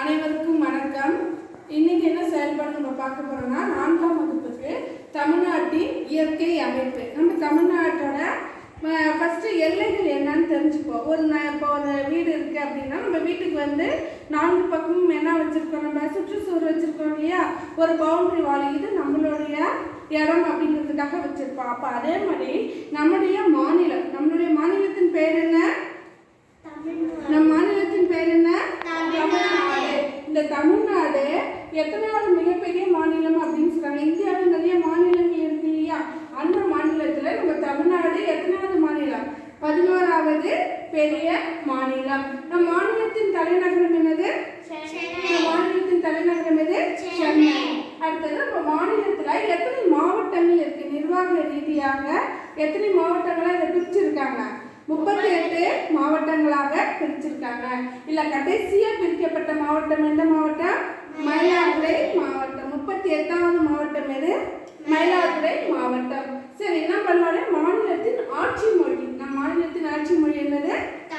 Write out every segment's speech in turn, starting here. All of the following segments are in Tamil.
அனைவருக்கும் வணக்கம். இன்னைக்கு என்ன செயல்பாடு நம்ம பார்க்க போறோம்னா நான்காம் வகுப்புக்கு தமிழ்நாட்டின் இயற்கை அமைப்பு. நம்ம தமிழ்நாட்டோட ஃபஸ்ட்டு எல்லைகள் என்னன்னு தெரிஞ்சுப்போம். ஒரு ந- இப்போ ஒரு வீடு இருக்கு அப்படின்னா நம்ம வீட்டுக்கு வந்து நான்கு பக்கமும் என்ன வச்சிருக்கோம்? நம்ம சுற்றுச்சூழல் வச்சிருக்கோம் இல்லையா? ஒரு பவுண்டரி வாலி இது நம்மளுடைய இடம் அப்படிங்கிறதுக்காக வச்சுருப்போம். அப்போ அதே மாதிரி நம்முடைய மாநிலம் நம்மளுடைய மாநிலத்தின் பேர் என்ன நம் மாநிலத்தின் பேர் என்ன தமிழ்நாடு இந்த தமிழ்நாடு எத்தனாவது மிகப்பெரிய மாநிலம் அப்படின்னு சொல்றாங்க இந்தியாவில் நிறைய மாநிலங்கள் இருக்கு இல்லையா அந்த மாநிலத்துல நம்ம தமிழ்நாடு எத்தனாவது மாநிலம் பதினோராவது பெரிய மாநிலம் நம் மாநிலத்தின் தலைநகரம் என்னது? மாநிலத்தின் தலைநகரம் எது? சென்னை. அடுத்தது நம்ம மாநிலத்துல எத்தனை மாவட்டங்கள் இருக்கு? நிர்வாக ரீதியாக எத்தனை மாவட்டங்களா இதை பிரிச்சிருக்காங்க? முப்பத்தி எட்டு மாவட்டங்களாக பிரிச்சிருக்காங்க. இல்ல கடைசியா பிரிக்கப்பட்ட மாவட்டம் எந்த மாவட்டம்? மயிலாடுதுறை மாவட்டம். முப்பத்தி எட்டாவது மாவட்டம் எது? மயிலாடுதுறை மாவட்டம். சரி என்ன பண்ணுவாங்க மாநிலத்தின் ஆட்சி மொழி. நம் மாநிலத்தின் ஆட்சி மொழி என்னது?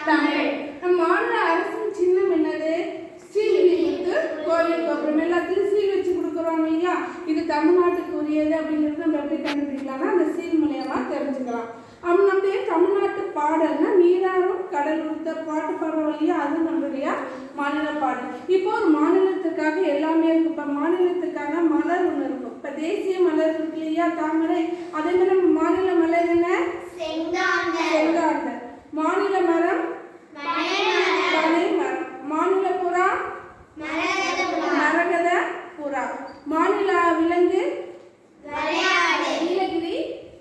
தமிழ் நம் மாநில அரசின் சின்னம் என்னது ஸ்ரீவில்லிபுத்து கோவில் கோபுரம் எல்லாத்துலயும் சீல் வச்சு கொடுக்குறோம் இல்லையா இது உரியது அப்படிங்கிறது நம்ம எப்படி கண்டுபிடிக்கலாம்னா அந்த சீல் மூலியமா தெரிஞ்சுக்கலாம். அப்ப நம்முடைய தமிழ்நாட்டு பாடல்னா நீராறும் கடல் உடுத்த பாட்டு பாடுறோம் இல்லையா அது நம்மளுடைய மாநில பாடல். இப்போ ஒரு மாநிலத்துக்காக எல்லாமே இருக்கு. இப்போ மாநிலத்துக்கான மலர் ஒன்று இருக்கும் இப்போ தேசிய மலர் இருக்கு இல்லையா தாமரை? அதே மாதிரி நம்ம மாநில மலர் என்ன? செங்காந்தர் மாநில மரம்? பனை மரம் மாநில புறா? மரகத புறா மாநில விலங்கு? நீலகிரி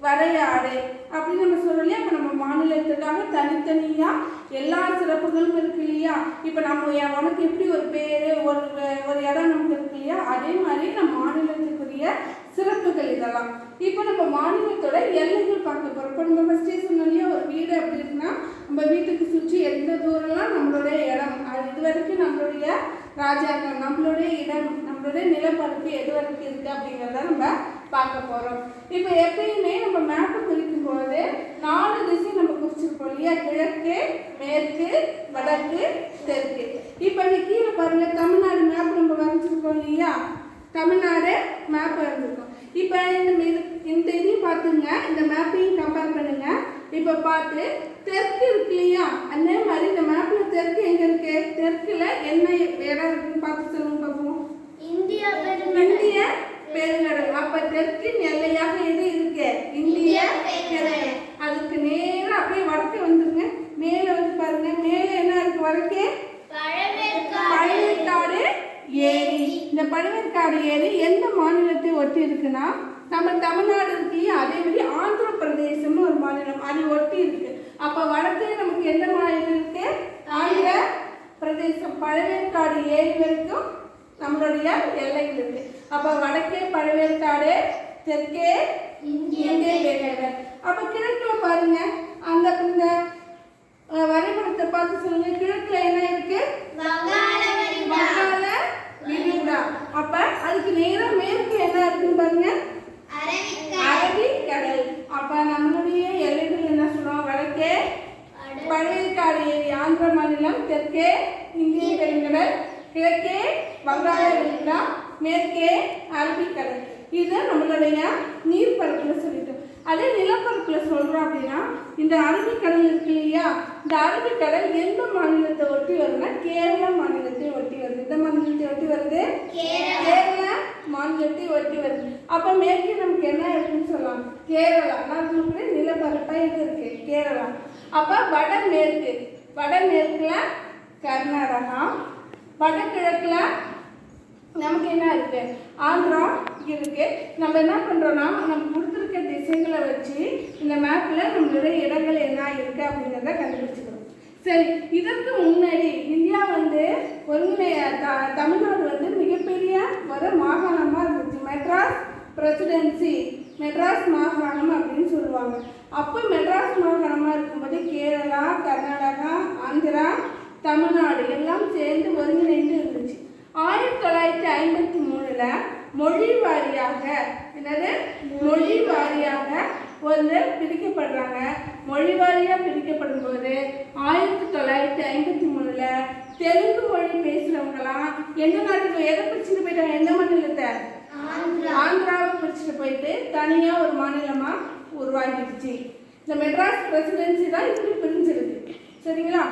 வரையாடு. அப்படின்னு நம்ம சொல்றோம் இல்லையா? இப்போ நம்ம மாநிலத்துக்காக தனித்தனியாக எல்லா சிறப்புகளும் இருக்கு இல்லையா? இப்போ நம்ம உனக்கு எப்படி ஒரு பேர் ஒரு ஒரு இடம் நமக்கு இருக்கு இல்லையா? அதே மாதிரி நம்ம மாநிலத்துக்குரிய சிறப்புகள் இதெல்லாம். இப்போ நம்ம மாநிலத்தோட எல்லைகள் பார்க்க போகிறோம் இப்போ நம்ம ஃபஸ்ட்டே சொன்னோம் இல்லையா? ஒரு வீடு அப்படி இருக்குன்னா நம்ம வீட்டுக்கு சுற்றி எந்த தூரம்லாம் நம்மளுடைய இடம்? அது இது வரைக்கும் நம்மளுடைய ராஜாங்கம் நம்மளுடைய இடம் நம்மளுடைய நிலப்பரப்பு எது வரைக்கும் இருக்குது அப்படிங்கிறத நம்ம பார்க்க போகிறோம் இப்போ எப்பயுமே நம்ம மேப்பு குறிக்கும் போது நாலு திசை நம்ம குறிச்சிருப்போம் இல்லையா? கிழக்கு மேற்கு வடக்கு தெற்கு. இப்போ நீ கீழே பாருங்க தமிழ்நாடு மேப் நம்ம வரைஞ்சிருக்கோம் இல்லையா? தமிழ்நாடு மேப் வரைஞ்சிருக்கோம். இப்போ இந்த இந்த இதையும் பார்த்துங்க இந்த மேப்பையும் கம்பேர் பண்ணுங்க. இப்போ பார்த்து தெற்கு இருக்கு இல்லையா? அதே மாதிரி இந்த மேப்பில் தெற்கு எங்கே இருக்கு? தெற்குல என்ன இடம் இருக்குன்னு பார்த்து சொல்லுங்க பார்ப்போம் இந்தியா இந்திய பெருங்கடல் அப்ப தெற்கின் எல்லையாக எது இருக்கு இந்திய பெருங்கடல் அதுக்கு நேரா அப்படியே வடக்கு வந்துருங்க மேல வந்து பாருங்க மேல என்ன இருக்கு வடக்கே பழவேற்காடு ஏரி இந்த பழவேற்காடு ஏரி எந்த மாநிலத்தை ஒட்டி இருக்குன்னா நம்ம தமிழ்நாடு இருக்கு அதே மாதிரி ஆந்திர பிரதேசம்னு ஒரு மாநிலம் அது ஒட்டி இருக்கு அப்ப வடக்கே நமக்கு எந்த மாநிலம் இருக்கு? ஆந்திர பிரதேசம் பழவேற்காடு ஏரி வரைக்கும் நம்மளுடைய எல்லைகள் இருக்கு. அப்ப வடக்கே பழவேற்காடு தெற்கே இந்திய பெருங்கடல் அப்ப கிழக்குல பாருங்க அந்த இந்த அஹ், வரைபடத்தை பார்த்து சொல்லுங்க கிழக்குல என்ன இருக்கு வங்காள விரிகுடா அப்ப அதுக்கு நேரா மேற்கு என்ன இருக்குன்னு பாருங்க அரபிக்கடல் அப்ப நம்மளுடைய எல்லைகள் என்ன சொல்றோம் வடக்கே பழவேற்காடு ஏரி ஆந்திர மாநிலம் தெற்கே இந்திய பெருங்கடல் கிழக்கே வங்காள விரிகுடா மேற்கே அரபிக்கடல் இது நம்மளுடைய நீர்ப்பரப்புல சொல்லிட்டோம் அதே நிலப்பரப்புல சொல்றோம் அப்படின்னா இந்த அரபிக்கடல் இருக்கு இல்லையா? இந்த அரபிக்கடல் எந்த மாநிலத்தை ஒட்டி வருதுன்னா கேரள மாநிலத்தை ஒட்டி வருது. எந்த மாநிலத்தை ஒட்டி வருது? கேரள. மாநிலத்தை ஒட்டி வருது. அப்ப மேற்கு நமக்கு என்ன இருக்குன்னு சொல்லலாம்? கேரளா. நமக்கு நிலப்பரப்பா இது இருக்கு? கேரளா. அப்ப வடமேற்கு. வடமேற்குல கர்நாடகா. வடகிழக்குல நமக்கு என்ன இருக்குது ஆந்திரா இருக்குது நம்ம என்ன பண்ணுறோன்னா நம்ம கொடுத்துருக்க திசைகளை வச்சு இந்த மேப்பில் நம்மளுடைய இடங்கள் என்ன இருக்குது அப்படிங்கிறத கண்டுபிடிச்சுக்கிறோம் சரி இதற்கு முன்னாடி இந்தியா வந்து ஒருங்கிணை த தமிழ்நாடு வந்து மிகப்பெரிய ஒரு மாகாணமாக இருந்துச்சு. மெட்ராஸ் பிரசிடென்சி மெட்ராஸ் மாகாணம் அப்படின்னு சொல்லுவாங்க. அப்போ மெட்ராஸ் மாகாணமாக இருக்கும்போது கேரளா கர்நாடகா ஆந்திரா தமிழ்நாடு எல்லாம் சேர்ந்து ஒருங்கிணைந்து இருந்துச்சு. ஆயிரத்தி தொள்ளாயிரத்தி ஐம்பத்தி மூணுல மொழி வாரியாக என்னது? மொழி வாரியாக வந்து பிரிக்கப்படுறாங்க. மொழி வாரியாக பிரிக்கப்படும் போது ஆயிரத்தி தொள்ளாயிரத்தி ஐம்பத்தி மூணுல தெலுங்கு மொழி பேசுறவங்கலாம் எந்த நாட்டுக்கு எதை பிரிச்சுட்டு போயிட்டாங்க? எந்த மாநிலத்தை? ஆந்திராவை பிரிச்சுட்டு போயிட்டு தனியா ஒரு மாநிலமா உருவாகிடுச்சு. இந்த மெட்ராஸ் பிரசிடென்சி தான் இப்படி பிரிஞ்சிருக்கு. சரிங்களா?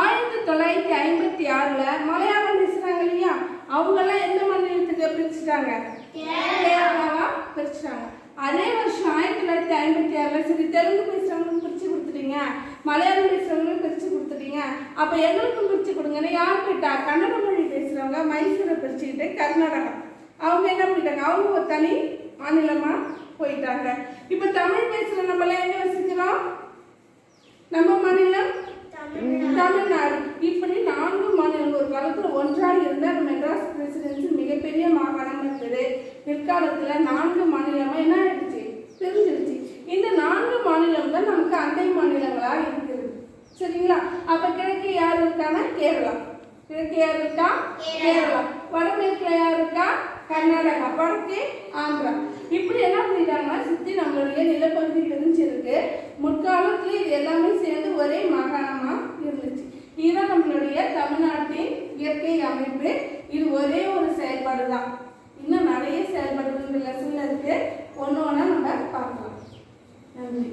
ஆயிரத்தி தொள்ளாயிரத்தி ஐம்பத்தி ஆறுல மலையாளம் பேசுறாங்க இல்லையா? அவங்கெல்லாம் எந்த மாநிலத்துக்கு பிரிச்சுட்டாங்க? கேரளாவா? பிரிச்சுட்டாங்க. அதே வருஷம் ஆயிரத்தி தொள்ளாயிரத்தி ஐம்பத்தி ஆறுல சரி தெலுங்கு பேசுறவங்களுக்கு பிரிச்சு கொடுத்துட்டீங்க. மலையாளம் பேசுகிறவங்களும் பிரிச்சு கொடுத்துட்டீங்க. அப்ப எங்களுக்கும் பிரிச்சு கொடுங்கன்னு யார் போயிட்டா கன்னட மொழி பேசுறவங்க மைசூரை பிரிச்சுக்கிட்டு கர்நாடகா அவங்க என்ன பண்ணிட்டாங்க? அவங்க ஒரு தனி மாநிலமா போயிட்டாங்க. இப்ப தமிழ் பேசுற நம்மள எங்க வசிக்கிறோம் நம்ம மாநிலம் தமிழ்நாடு இப்படி நான்கு மாநிலங்கள் ஒரு காலத்தில் ஒன்றாக இருந்த மெட்ராஸ் பிரசிடென்சி மிகப்பெரிய மாகாணம் இருந்தது பிற்காலத்தில் நான்கு மாநிலமாக என்ன ஆயிடுச்சு? தெரிஞ்சிருச்சு இந்த நான்கு மாநிலம் தான் நமக்கு அண்டை மாநிலங்களாக இருக்குது சரிங்களா? அப்போ கிழக்கு யார் இருக்கானா கேரளா. கிழக்கு யார் இருக்கா? கேரளா. வடமேற்கில் யார் இருக்கா? கர்நாடகா. வடக்கே ஆந்திரா. இப்படி என்ன பண்ணிட்டாங்கன்னா சுற்றி நம்மளுடைய நிலப்பகுதி பிரிஞ்சிருக்கு முற்காலத்துல இது எல்லாமே சேர்ந்து ஒரே மாகாணமாக இருக்கு செயற்கை அமைப்பு இது ஒரே ஒரு செயல்பாடு தான் இன்னும் நிறைய செயல்பாடுகள் இந்த லெசன்ல இருக்கு. ஒன்று ஒன்றா நம்ம பார்க்கலாம். நன்றி.